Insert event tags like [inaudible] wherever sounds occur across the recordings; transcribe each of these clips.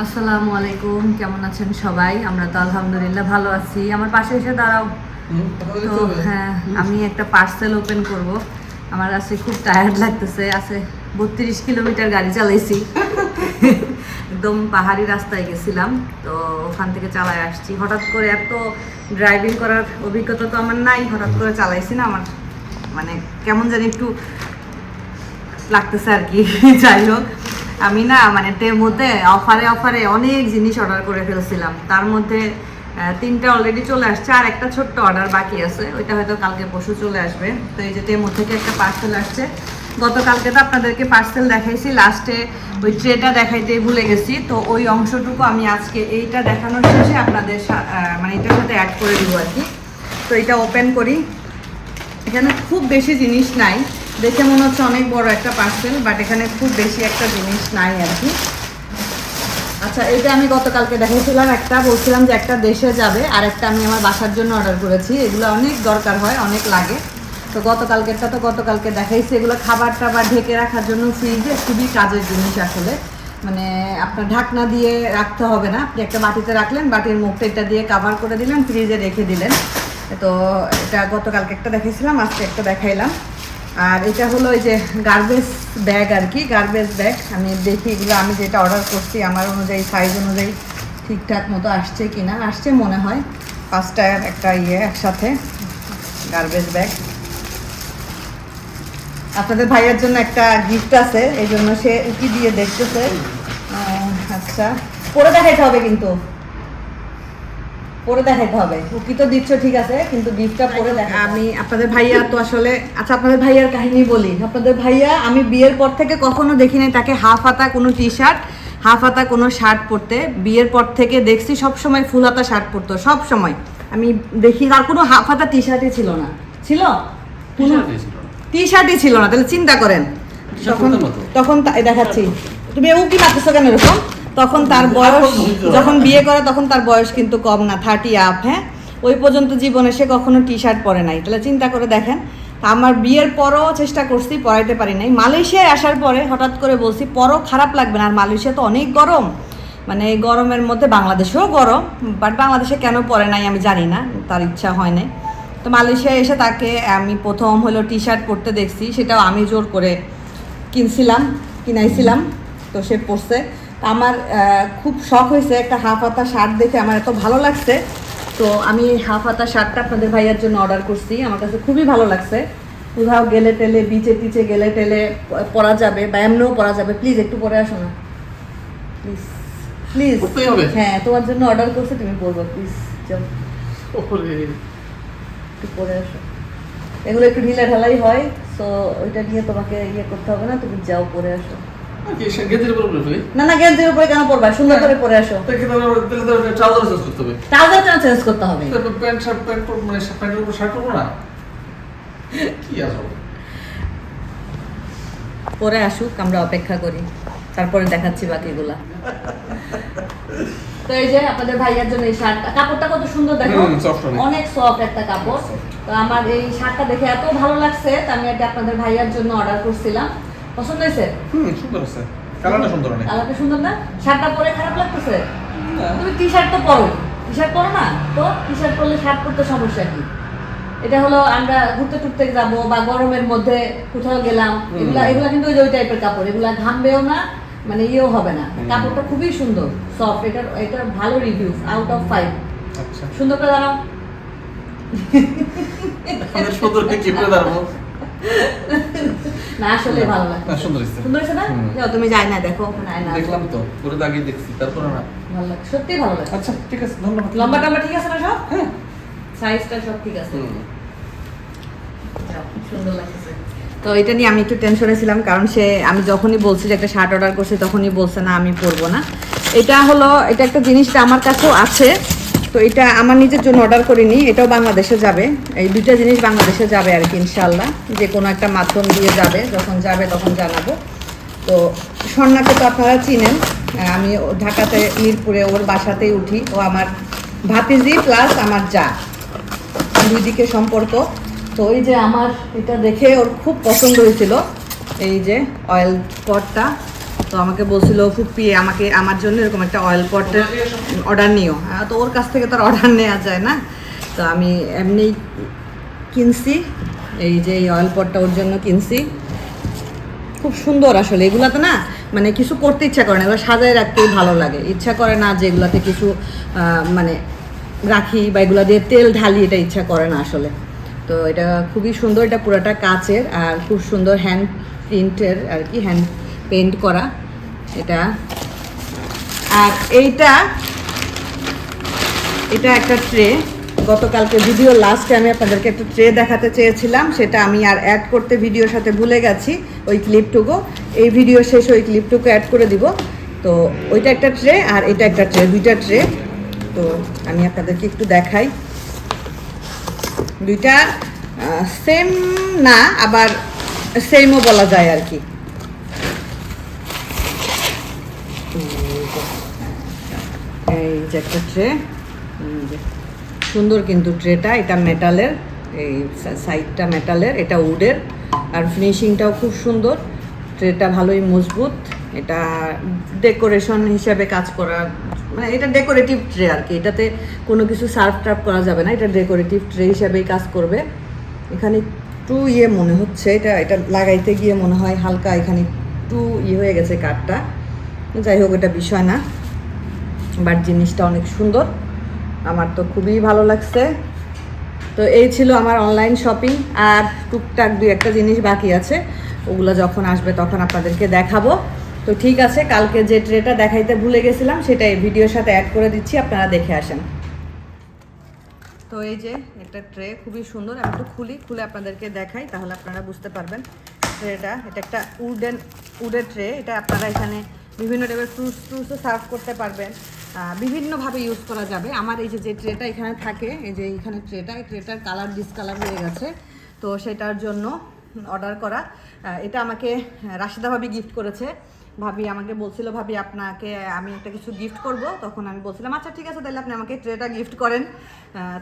আসসালামু আলাইকুম কেমন আছেন সবাই? আমরা তো আলহামদুলিল্লাহ ভালো আছি। আমার পাশে এসে দাঁড়াও। তো হ্যাঁ আমি একটা পার্সেল ওপেন করব। আমার আছে খুব টায়ার্ড লাগতেছে আছে বত্রিশ কিলোমিটার গাড়ি চালাইছি। একদম পাহাড়ি রাস্তায় গেছিলাম তো ওখান থেকে চালায় আসছি। হঠাৎ করে এত ড্রাইভিং করার অভিজ্ঞতা তো আমার নাই হঠাৎ করে চালাইছি না আমার। মানে কেমন জানি একটু লাগতেছে আর কি যাই হোক। আমি না মানে এর মধ্যে অফারে অফারে অনেক জিনিস অর্ডার করে ফেলছিলাম। তার মধ্যে তিনটা অলরেডি চলে আসছে, আর একটা ছোট্ট অর্ডার বাকি আছে। ওইটা হয়তো কালকে পরশু চলে আসবে। তো এই যে টেমো থেকে একটা পার্সেল আসছে। গতকালকে তো আপনাদেরকে পার্সেল দেখাইছি লাস্টে ওই ট্রেটা দেখাইতে ভুলে গেছি। তো ওই অংশটুকু আমি আজকে এইটা দেখানোর শেষে আপনাদের মানে এটার সাথে অ্যাড করে দিব আর কি। তো এটা ওপেন করি। এখানে খুব বেশি জিনিস নাই। দেখে মনে হচ্ছে অনেক বড় একটা পার্সেল বাট এখানে খুব বেশি একটা জিনিস নাই আর কি। আচ্ছা এটা আমি গতকালকে দেখাইছিলাম একটা, বলছিলাম যে একটা দেশে যাবে, আর একটা আমি আমার বাসার জন্য অর্ডার করেছি। এগুলো অনেক দরকার হয়, অনেক লাগে। তো গতকালকেরটা তো গতকালকে দেখাইছি। এগুলো খাবার টাবার ঢেকে রাখার জন্য ফ্রিজে খুবই কাজের জিনিস আসলে। মানে আপনার ঢাকনা দিয়ে রাখতে হবে না। আপনি একটা বাটিতে রাখলেন, বাটির মুখটা এটা দিয়ে কাভার করে দিলেন ফ্রিজে রেখে দিলেন। তো এটা গতকালকে একটা দেখাইছিলাম, আজকে একটা দেখাইলাম। আর এটা হলো এই যে গার্বেজ ব্যাগ আর কি গার্বেজ ব্যাগ আমি দেখি এগুলো, আমি যেটা অর্ডার করছি, আমার অনুযায়ী সাইজ অনুযায়ী ঠিকঠাক মতো আসছে কি না আসছে মনে হয় পাঁচটা একটা ইয়ে একসাথে গার্বেজ ব্যাগ আপনাদের ভাইয়ের জন্য একটা গিফট আছে, এই জন্য সে উকি দিয়ে দেখতেছে। আচ্ছা। পরে দেখাইতে হবে কিন্তু। পরে দেখাইতে হবে। উকি তো দিচ্ছ ঠিক আছে কিন্তু গিফটটা পরে দেখা আমি আপনাদের ভাইয়া তো আসলে আচ্ছা আপনাদের ভাইয়ার কাহিনী বলি। আপনাদের ভাইয়া আমি বিয়ের পর থেকে কখনো দেখি নাই তাকে হাফ হাতা কোনো টি শার্ট হাফ হাতা কোনো শার্ট পরতে। বিয়ের পর থেকে দেখছি সব সময় ফুল হাতা শার্ট পরতো সব সময়। আমি দেখি আর কোনো হাফ হাতা টি শার্টই ছিল না। ছিল? টি শার্টই ছিল না। তাহলে চিন্তা করেন। তখন তখন দেখাচ্ছি। তুমি উকি মারতেছো কেন এরকম? তখন তার [laughs] বয়স যখন বিয়ে করে তখন তার বয়স কিন্তু কম না থার্টি আপ হ্যাঁ? ওই পর্যন্ত জীবনে সে কখনো টি শার্ট পরে নাই। তাহলে চিন্তা করে দেখেন আমার বিয়ের পরও চেষ্টা করছি পরাইতে পারি নাই। মালয়েশিয়ায় আসার পরে হঠাৎ করে বলছি পরও খারাপ লাগবে না আর মালয়েশিয়া তো অনেক গরম। মানে এই গরমের মধ্যে বাংলাদেশেও গরম বাট বাংলাদেশে কেন পরে নাই আমি জানি না তার ইচ্ছা হয় নাই। তো মালয়েশিয়ায় এসে তাকে আমি প্রথম হলো টি শার্ট পরতে দেখছি সেটাও আমি জোর করে কিনছিলাম কিনাইছিলাম তো সে পরছে। তা আমার খুব শখ হয়েছে একটা হাফ হাতা শার্ট দেখে আমার এত ভালো লাগছে। তো আমি হাফ হাতা শার্টটা আপনাদের ভাইয়ার জন্য অর্ডার করছি আমার কাছে খুবই ভালো লাগছে। কোথাও গেলে টেলে বিচে টিচে গেলে টেলে পরা যাবে বা এমনিও পরা যাবে প্লিজ একটু পরে আসো না। প্লিজ প্লিজ হ্যাঁ তোমার জন্য অর্ডার করছে তুমি পরবো প্লিজ যাও। একটু পরে আসো। এগুলো একটু ঢিলা ঢালাই হয় তো ওইটা নিয়ে তোমাকে ইয়ে করতে হবে না তুমি যাও পরে আসো। না না গেঞ্জির উপরে কেন পরবা? সুন্দর করে পরে আসো। ট্রাউজার কেন চেঞ্জ করতে হবে? পরে আসুক আমরা অপেক্ষা করি। তারপরে দেখাচ্ছি বাকিগুলা। তো এই যে আপনাদের ভাইয়ার জন্য এই শার্টটা কাপড়টা কত সুন্দর দেখো। অনেক। অনেক সফট একটা কাপড়। তো আমার এই শার্টটা দেখে এত ভালো লাগছে তো আমি এটা আপনাদের ভাইয়ার জন্য অর্ডার করছিলাম। পছন্দ হয়েছে? কালারটা সুন্দর না? শার্টটা পরে খারাপ লাগতেছে? তুমি টি শার্ট তো পরো টি শার্ট পরো না? তো টি শার্ট পরলে শার্ট পরতে সমস্যা কি? এটা হলো আমরা ঘুরতে টুরতে যাব বা গরমের মধ্যে কোথাও গেলাম এগুলা এগুলা কিন্তু ওই যে ওই টাইপের কাপড়। এগুলা ঘামবেও না মানে ইয়েও হবে না। কাপড়টা খুবই সুন্দর সফট এটা এটা ভালো রিভিউ আউট অফ ফাইভ সুন্দর করে দাঁড়াও। না আসলে ভালো লাগে সুন্দর হয়েছে। না? যাও, তুমি যাই না দেখো ওখানে আয়না দেখলাম তো পুরো দাগিয়ে দেখছি তারপরে না। ভালো লাগে সত্যি ভালো লাগে আচ্ছা ঠিক আছে ধন্যবাদ। লম্বা টম্বা ঠিক আছে না সব? হ্যাঁ। সাইজটা সব ঠিক আছে। যাও, সুন্দর লাগতেছে তো এটা নিয়ে আমি একটু টেনশনে ছিলাম কারণ সে আমি যখনই বলছি যে একটা শার্ট অর্ডার করছি তখনই বলছে না আমি পরবো না। এটা হলো এটা একটা জিনিসটা আমার কাছেও আছে। তো এটা আমার নিজের জন্য অর্ডার করিনি, এটাও বাংলাদেশে যাবে। এই দুইটা জিনিস বাংলাদেশে যাবে আর কি ইনশাল্লাহ যে কোনো একটা মাধ্যম দিয়ে যাবে, যখন যাবে তখন জানাব। তো স্বর্ণাকে তো আপনারা চিনেন আমি ঢাকাতে, মিরপুরে, ওর বাসাতেই উঠি। ও আমার ভাতিজি প্লাস আমার যা। দুই দিকে সম্পর্ক। তো ওই যে আমার, এটা দেখে ওর খুব পছন্দ হয়েছিল। এই যে অয়েল পটটা তো আমাকে বলছিল ফুপি আমাকে, আমার জন্য এরকম একটা অয়েল পটের অর্ডার নিও। তো ওর কাছ থেকে তো অর্ডার নেওয়া যায় না। তো আমি এমনি কিনছি, এই যে এই অয়েল পটটা ওর জন্য কিনছি। খুব সুন্দর আসলে, এগুলাতে না মানে কিছু করতে ইচ্ছা করে না, এগুলো সাজায় রাখতেই ভালো লাগে। ইচ্ছা করে না যে এগুলাতে কিছু মানে রাখি বা এগুলা দিয়ে তেল ঢালি, এটা ইচ্ছা করে না আসলে। তো এটা খুবই সুন্দর, এটা পুরোটা কাচের আর খুব সুন্দর হ্যান্ড প্রিন্টের আর কি হ্যান্ড পেন্ট করা। এটা। আর এইটা, এটা একটা ট্রে। গতকালকে ভিডিও লাস্টে আমি আপনাদেরকে একটা ট্রে দেখাতে চেয়েছিলাম, সেটা আমি আর অ্যাড করতে ভিডিওর সাথে ভুলে গেছি, ওই ক্লিপটুকু এই ভিডিও শেষে ওই ক্লিপটুকু অ্যাড করে দিব। তো ওইটা একটা ট্রে আর এটা একটা ট্রে, দুইটা ট্রে। তো আমি আপনাদেরকে একটু দেখাই। দুইটা সেম না, আবার সেমও বলা যায় আর কি এই যে একটা ট্রে সুন্দর কিন্তু ট্রেটা, এটা মেটালের, এই সাইডটা মেটালের, এটা উডের, আর ফিনিশিংটাও খুব সুন্দর। ট্রেটা ভালোই মজবুত, এটা ডেকোরেশন হিসাবে কাজ করা মানে এটা ডেকোরেটিভ ট্রে আর কি, এটাতে কোনো কিছু সার্ভ টার্ভ করা যাবে না, এটা ডেকোরেটিভ ট্রে হিসাবেই কাজ করবে। এখানে একটু ইয়ে মনে হচ্ছে, এটা এটা লাগাইতে গিয়ে মনে হয় হালকা এখানে একটু ইয়ে হয়ে গেছে কাঠটা। যাই হোক, এটা বিষয় না। বাট জিনিসটা অনেক সুন্দর। আমার তো খুবই ভালো লাগছে। তো এই ছিল আমার অনলাইন শপিং আর টুকটাক দুই একটা জিনিস বাকি আছে। ওগুলো যখন আসবে তখন আপনাদেরকে দেখাবো। তো ঠিক আছে, কালকে যে ট্রেটা দেখাইতে ভুলে গেছিলাম, সেটা এই ভিডিওর সাথে অ্যাড করে দিচ্ছি, আপনারা দেখে আসেন। তো এই যে একটা ট্রে খুবই সুন্দর, আমি একটু খুলি, খুলে আপনাদেরকে দেখাই, তাহলে আপনারা বুঝতে পারবেন। ট্রেটা এটা একটা উডেন উডের ট্রে এটা আপনারা এখানে বিভিন্ন টাইপের ফ্রুটস ট্রুটসও সার্ভ করতে পারবেন। বিভিন্নভাবে ইউজ করা যাবে। আমার এই যে ট্রেটা এখানে থাকে, এই যে এখানে ট্রেটা এই ট্রেটার কালার ডিসকালার হয়ে গেছে। তো সেটার জন্য অর্ডার করা। এটা আমাকে রাশিদা ভাবি গিফট করেছে। ভাবি আমাকে বলছিল, ভাবি, আপনাকে আমি একটা কিছু গিফট করব। তখন আমি বলছিলাম আচ্ছা ঠিক আছে, তাহলে আপনি আমাকে ট্রেটা গিফট করেন।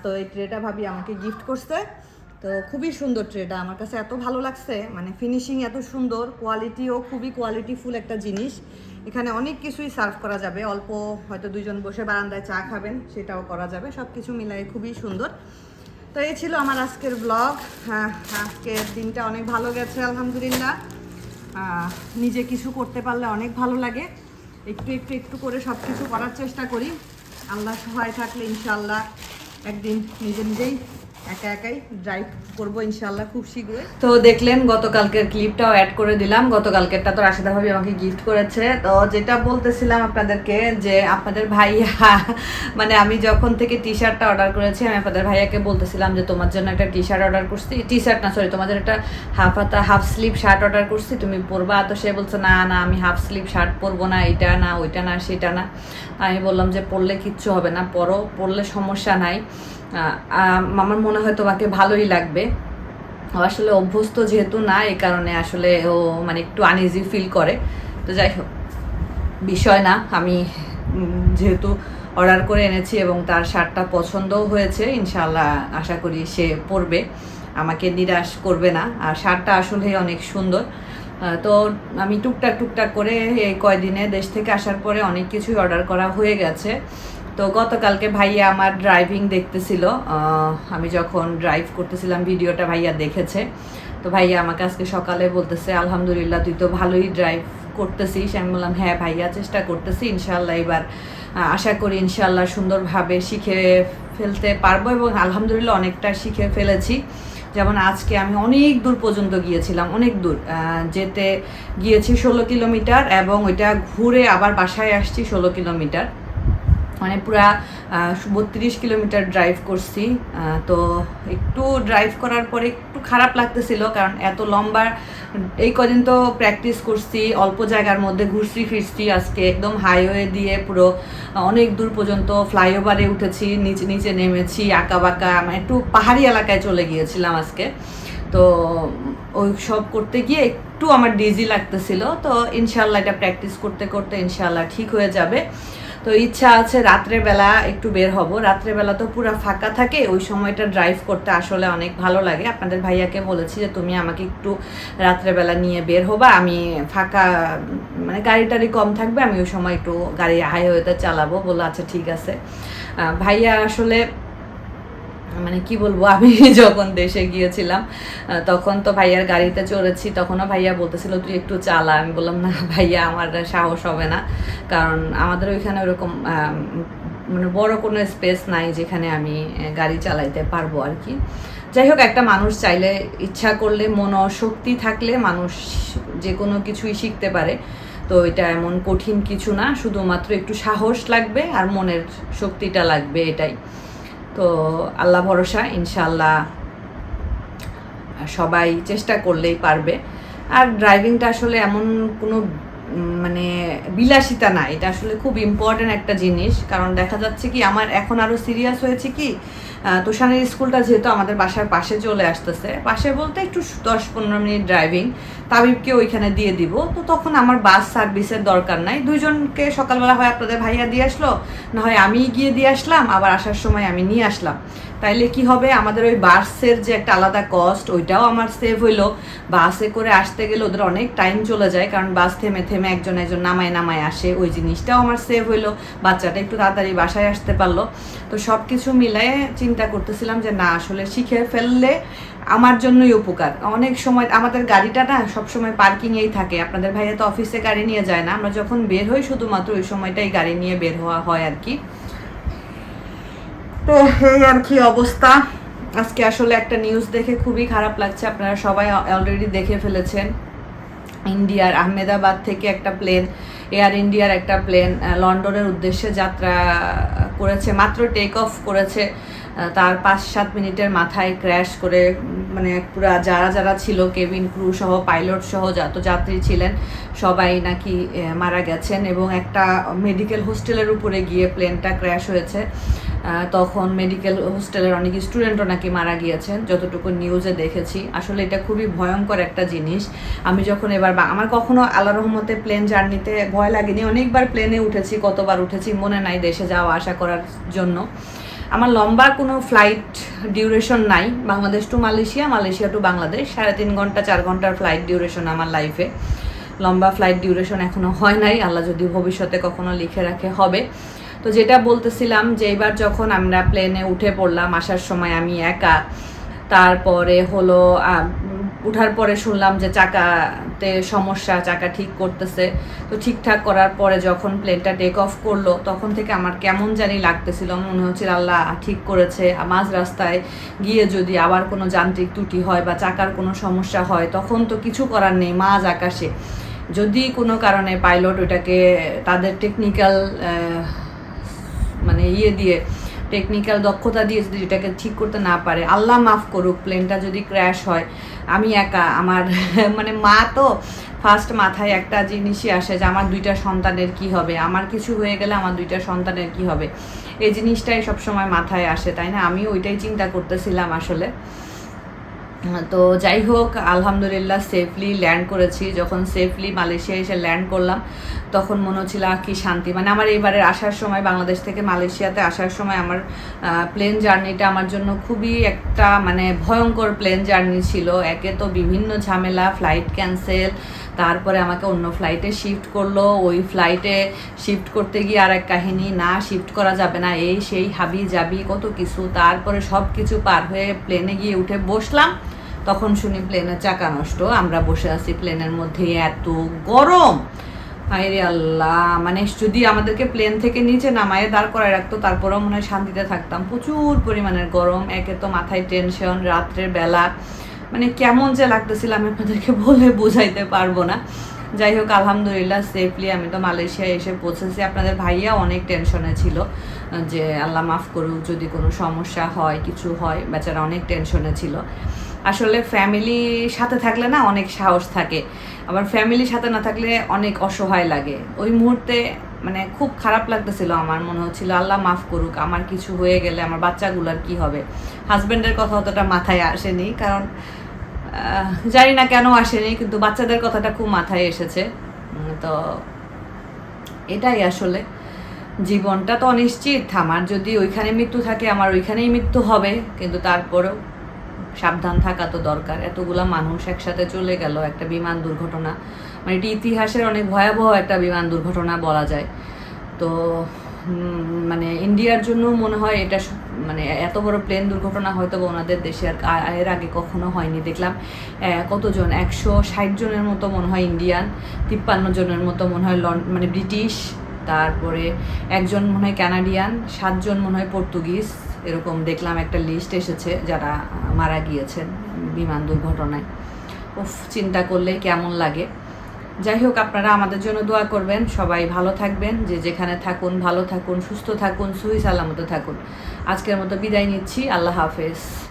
তো এই ট্রেটা ভাবি আমাকে গিফট করছে। তো খুবই সুন্দর ট্রেটা। আমার কাছে এত ভালো লাগছে। মানে ফিনিশিং এত সুন্দর কোয়ালিটিও খুবই কোয়ালিটিফুল একটা জিনিস। এখানে অনেক কিছুই সার্ভ করা যাবে। অল্প হয়তো দুইজন বসে বারান্দায় চা খাবেন, সেটাও করা যাবে। সব কিছু মিলাই খুবই সুন্দর। তো এই ছিল আমার আজকের ব্লগ হ্যাঁ আজকের দিনটা অনেক ভালো গেছে, আলহামদুলিল্লাহ। নিজে কিছু করতে পারলে অনেক ভালো লাগে। একটু একটু একটু করে সব কিছু করার চেষ্টা করি। আল্লাহ সহায় থাকলে ইনশাল্লাহ একদিন নিজে নিজেই একা একাই ড্রাইভ করব ইনশাল্লাহ খুব শীঘ্রই। তো দেখলেন, গতকালকের ক্লিপটাও অ্যাড করে দিলাম। গতকালকেরটা তো রাশিদা ভাবি আমাকে গিফট করেছে। তো যেটা বলতেছিলাম আপনাদেরকে যে আপনাদের ভাইয়া মানে আমি যখন থেকে টি শার্টটা অর্ডার করেছি, আমি আপনাদের ভাইয়াকে বলতেছিলাম যে, তোমার জন্য একটা টি শার্ট অর্ডার করছি। টি শার্ট না সরি তোমাদের একটা হাফ হাতা হাফ স্লিভ শার্ট অর্ডার করছি, তুমি পরবা? তো সে বলছে, না না, আমি হাফ স্লিভ শার্ট পরবো না, এটা না, ওইটা না, সেটা না। আমি বললাম যে, পরলে কিচ্ছু হবে না, পরো, পরলে সমস্যা নাই। আমার মনে হয় তোমাকে ভালোই লাগবে। ও আসলে অভ্যস্ত যেহেতু না, এই কারণে আসলে ও মানে একটু আনইজি ফিল করে। তো যাই হোক, বিষয় না, আমি যেহেতু অর্ডার করে এনেছি এবং তার শার্টটা পছন্দও হয়েছে ইনশাল্লাহ আশা করি সে পরবে। আমাকে নিরাশ করবে না। আর শার্টটা আসলে অনেক সুন্দর। তো আমি টুকটাক টুকটাক করে এই কয়দিনে দেশ থেকে আসার পরে অনেক কিছুই অর্ডার করা হয়ে গেছে। তো গতকালকে ভাইয়া আমার ড্রাইভিং দেখতেছিল আমি যখন ড্রাইভ করতেছিলাম, ভিডিওটা ভাইয়া দেখেছে। তো ভাইয়া আমাকে আজকে সকালে বলতেছে, আলহামদুলিল্লাহ, তুই তো ভালোই ড্রাইভ করতেছিস। আমি বললাম হ্যাঁ ভাইয়া, চেষ্টা করতেছি ইনশাল্লাহ এবার আশা করি ইনশাল্লাহ সুন্দরভাবে শিখে ফেলতে পারব এবং আলহামদুলিল্লাহ অনেকটা শিখে ফেলেছি। যেমন আজকে আমি অনেক দূর পর্যন্ত গিয়েছিলাম, অনেক দূর যেতে গিয়েছি ষোলো কিলোমিটার এবং ওইটা ঘুরে আবার বাসায় আসছি ষোলো কিলোমিটার। মানে পুরা বত্রিশ কিলোমিটার ড্রাইভ করছি। তো একটু ড্রাইভ করার পরে একটু খারাপ লাগতেছিল, কারণ এত লম্বা, এই কদিন তো প্র্যাকটিস করছি, অল্প জায়গার মধ্যে ঘুরছি, ফিরছি, আজকে একদম হাইওয়ে দিয়ে পুরো অনেক দূর পর্যন্ত ফ্লাইওভারে উঠেছি, নিচে নিচে নেমেছি আঁকা বাঁকা মানে একটু পাহাড়ি এলাকায় চলে গিয়েছিলাম আজকে। তো ওই সব করতে গিয়ে একটু আমার ডিজি লাগতেছিল, তো ইনশাল্লাহ এটা প্র্যাকটিস করতে করতে ইনশাল্লাহ ঠিক হয়ে যাবে। তো ইচ্ছা আছে রাত্রেবেলা একটু বের হব। রাত্রেবেলা তো পুরো ফাঁকা থাকে, ওই সময়টা ড্রাইভ করতে আসলে অনেক ভালো লাগে। আপনাদের ভাইয়াকে বলেছি যে, তুমি আমাকে একটু রাত্রেবেলা নিয়ে বের হবা, আমি ফাঁকা মানে গাড়ি টাড়ি কম থাকবে, আমি ওই সময় একটু গাড়ি হাইওয়েতে চালাবো। বলে আচ্ছা ঠিক আছে। ভাইয়া আসলে মানে কি বলব, আমি [laughs] যখন দেশে গিয়েছিলাম তখন তো ভাইয়ার গাড়িতে চড়েছি, তখনও ভাইয়া বলতেছিল, তুই একটু চালা। আমি বললাম, না, ভাইয়া, আমার সাহস হবে না। কারণ আমাদের ওইখানে ওরকম মানে বড় কোনো স্পেস নাই যেখানে আমি গাড়ি চালাইতে পারব আর কি। যাই হোক, একটা মানুষ চাইলে ইচ্ছা করলে মনোশক্তি থাকলে মানুষ যে কোনো কিছুই শিখতে পারে। তো এটা এমন কঠিন কিছু না, শুধুমাত্র একটু সাহস লাগবে আর মনের শক্তিটা লাগবে এটাই। তো আল্লাহ ভরসা ইনশাল্লাহ সবাই চেষ্টা করলেই পারবে। আর ড্রাইভিংটা আসলে এমন কোনো মানে বিলাসিতা না। এটা আসলে খুব ইম্পর্ট্যান্ট একটা জিনিস। কারণ দেখা যাচ্ছে কি, আমার এখন আরও সিরিয়াস হয়েছে কি তোষানের স্কুলটা যেহেতু আমাদের বাসার পাশে চলে আসতেছে, পাশে বলতে একটু দশ পনেরো মিনিট ড্রাইভিং তাবিবকে ওইখানে দিয়ে দিব। তো তখন আমার বাস সার্ভিসের দরকার নাই। দুইজনকে সকালবেলা হয় আপনাদের ভাইয়া দিয়ে আসলো, না হয় আমি গিয়ে দিয়ে আসলাম, আবার আসার সময় আমি নিয়ে আসলাম। তাইলে কি হবে? আমাদের ওই বাসের যে একটা আলাদা কস্ট ওইটাও আমার সেভ হইল। বাসে করে আসতে গেলে ওদের অনেক টাইম চলে যায়, কারণ বাস থেমে থেমে একজন একজন নামায় নামায় আসে। ওই জিনিসটাও আমার সেভ হইল। বাচ্চাটা একটু তাড়াতাড়ি বাসায় আসতে পারল। তো সব কিছু মিলায়ে চিন্তা করতেছিলাম যে না, আসলে শিখে ফেললে আমার জন্যই উপকার। অনেক সময় আমাদের গাড়িটা না সবসময় পার্কিংয়েই থাকে। আপনাদের ভাইয়া তো অফিসে গাড়ি নিয়ে যায় না। আমরা যখন বের হই শুধুমাত্র ওই সময়টাই গাড়ি নিয়ে বের হওয়া হয় আর কি। তো এই আর কি অবস্থা। আজকে আসলে একটা নিউজ দেখে খুবই খারাপ লাগছে। আপনারা সবাই অলরেডি দেখে ফেলেছেন। ইন্ডিয়ার আহমেদাবাদ থেকে একটা প্লেন এয়ার ইন্ডিয়ার একটা প্লেন লন্ডনের উদ্দেশ্যে যাত্রা করেছে, মাত্র টেক অফ করেছে। তার পাঁচ সাত মিনিটের মাথায় ক্র্যাশ করে মানে পুরা যারা যারা ছিল কেবিন ক্রু সহ পাইলট সহ, যত যাত্রী ছিলেন, সবাই নাকি মারা গেছেন এবং একটা মেডিকেল হোস্টেলের উপরে গিয়ে প্লেনটা ক্র্যাশ হয়েছে। তখন মেডিকেল হোস্টেলের অনেক স্টুডেন্টও নাকি মারা গিয়েছেন, যতটুকু নিউজে দেখেছি। আসলে এটা খুবই ভয়ঙ্কর একটা জিনিস। আমি যখন এবার আমার কখনো আল্লাহ রহমতে প্লেন জার্নিতে ভয় লাগেনি। অনেকবার প্লেনে উঠেছি, কতবার উঠেছি, মনে নাই দেশে যাওয়া আসা করার জন্য। আমার লম্বা কোনো ফ্লাইট ডিউরেশন নাই, Bangladesh to Malaysia Malaysia to Bangladesh, সাড়ে তিন ঘণ্টা, চার ঘণ্টার ফ্লাইট ডিউরেশন আমার লাইফে লম্বা ফ্লাইট ডিউরেশন এখনও হয় নাই, আল্লাহ যদি ভবিষ্যতে কখনো লিখে রাখে, হবে। তো যেটা বলতেছিলাম যে এবার যখন আমরা প্লেনে উঠে পড়লাম, আসার সময় আমি একা। তারপরে হলো উঠার পরে শুনলাম যে চাকাতে সমস্যা, চাকা ঠিক করতেছে। তো ঠিকঠাক করার পরে যখন প্লেনটা টেক অফ করল, তখন থেকে আমার কেমন জানি লাগতেছিল। মনে হচ্ছিল, আল্লাহ, ঠিক করেছে। মাঝ রাস্তায় গিয়ে যদি আবার কোনো যান্ত্রিক ত্রুটি হয় বা চাকার কোনো সমস্যা হয়, তখন তো কিছু করার নেই, মাঝ আকাশে। যদি কোনো কারণে পাইলট ওটাকে তাদের টেকনিক্যাল মানে ইয়ে দিয়ে টেকনিক্যাল দক্ষতা দিয়ে যদি এটাকে ঠিক করতে না পারে, আল্লাহ মাফ করুক প্লেনটা যদি ক্র্যাশ হয়, আমি একা, আমার [laughs] মানে মা তো ফার্স্ট মাথায় একটা জিনিসই আসে যে আমার দুইটা সন্তানের কি হবে, আমার কিছু হয়ে গেলে আমার দুইটা সন্তানের কি হবে। এই জিনিসটাই সবসময় মাথায় আসে, তাই না? আমি ওইটাই চিন্তা করতেছিলাম আসলে। তো যাই হোক, আলহামদুলিল্লাহ সেফলি ল্যান্ড করেছি। যখন সেফলি মালয়েশিয়া এসে ল্যান্ড করলাম, তখন মনে হচ্ছিল কি শান্তি। মানে আমার এবারে আসার সময়, বাংলাদেশ থেকে মালয়েশিয়াতে আসার সময় আমার প্লেন জার্নিটা আমার জন্য খুবই একটা মানে ভয়ঙ্কর প্লেন জার্নি ছিল। একে তো বিভিন্ন ঝামেলা ফ্লাইট ক্যান্সেল তারপরে আমাকে অন্য ফ্লাইটে শিফট করল। ওই ফ্লাইটে শিফট করতে গিয়ে আর এক কাহিনী, না শিফট করা যাবে না। এই সেই হাবি যাবি কত কিছু। তারপরে সব কিছু পার হয়ে প্লেনে গিয়ে উঠে বসলাম। তখন শুনি প্লেনের চাকা নষ্ট, আমরা বসে আছি প্লেনের মধ্যে, এত গরম। হায়রে আল্লাহ মানে যদি আমাদেরকে প্লেন থেকে নিচে নামায় দাঁড় করায় রাখতো, তারপরেও মনে হয় শান্তিতে থাকতাম। প্রচুর পরিমাণের গরম, একে তো মাথায় টেনশন রাত্রের বেলা। মানে কেমন যে লাগতেছিল, আমি আপনাদেরকে বলে বোঝাইতে পারব না। যাই হোক, আলহামদুলিল্লাহ সেফলি আমি তো মালয়েশিয়ায় এসে পৌঁছেছি। আপনাদের ভাইয়া অনেক টেনশনে ছিল, যে আল্লাহ মাফ করুক, যদি কোনো সমস্যা হয়, কিছু হয়, বেচারা অনেক টেনশনে ছিল। আসলে ফ্যামিলি সাথে থাকলে না অনেক সাহস থাকে। আবার ফ্যামিলির সাথে না থাকলে অনেক অসহায় লাগে। ওই মুহূর্তে মানে খুব খারাপ লাগতেছিল আমার, মনে হচ্ছিল, আল্লাহ মাফ করুক, আমার কিছু হয়ে গেলে আমার বাচ্চাগুলোর কি হবে? হাজব্যান্ডের কথা অতটা মাথায় আসেনি, কারণ জানি না কেন আসেনি, কিন্তু বাচ্চাদের কথাটা খুব মাথায় এসেছে। তো এটাই আসলে। জীবনটা তো অনিশ্চিত, আমার যদি ওইখানে মৃত্যু থাকে, আমার ওইখানেই মৃত্যু হবে, কিন্তু তারপরেও সাবধান থাকা তো দরকার। এতগুলা মানুষ একসাথে চলে গেল একটা বিমান দুর্ঘটনা। মানে এটি ইতিহাসের অনেক ভয়াবহ একটা বিমান দুর্ঘটনা বলা যায়। তো মানে ইন্ডিয়ার জন্য মনে হয় এটা মানে এত বড় প্লেন দুর্ঘটনা হয়তো ওনাদের দেশে আর এর আগে কখনো হয়নি। দেখলাম কতজন? একশো ষাট জনের মতো মনে হয় ইন্ডিয়ান, তিপ্পান্ন জনের মতো মনে হয় লন মানে ব্রিটিশ, তারপরে একজন মনে হয় কানাডিয়ান সাতজন মনে হয় পর্তুগিজ। এরকম দেখলাম একটা লিস্ট এসেছে যারা মারা গিয়েছেন বিমান দুর্ঘটনায়। উফ, চিন্তা করলে কেমন লাগে। যাই হোক, আপনারা আমাদের জন্য দোয়া করবেন। সবাই ভালো থাকবেন, যে যেখানে থাকুন, ভালো থাকুন, সুস্থ থাকুন, সহি সালামতে থাকুন। আজকের মতো বিদায় নিচ্ছি। আল্লাহ হাফেজ।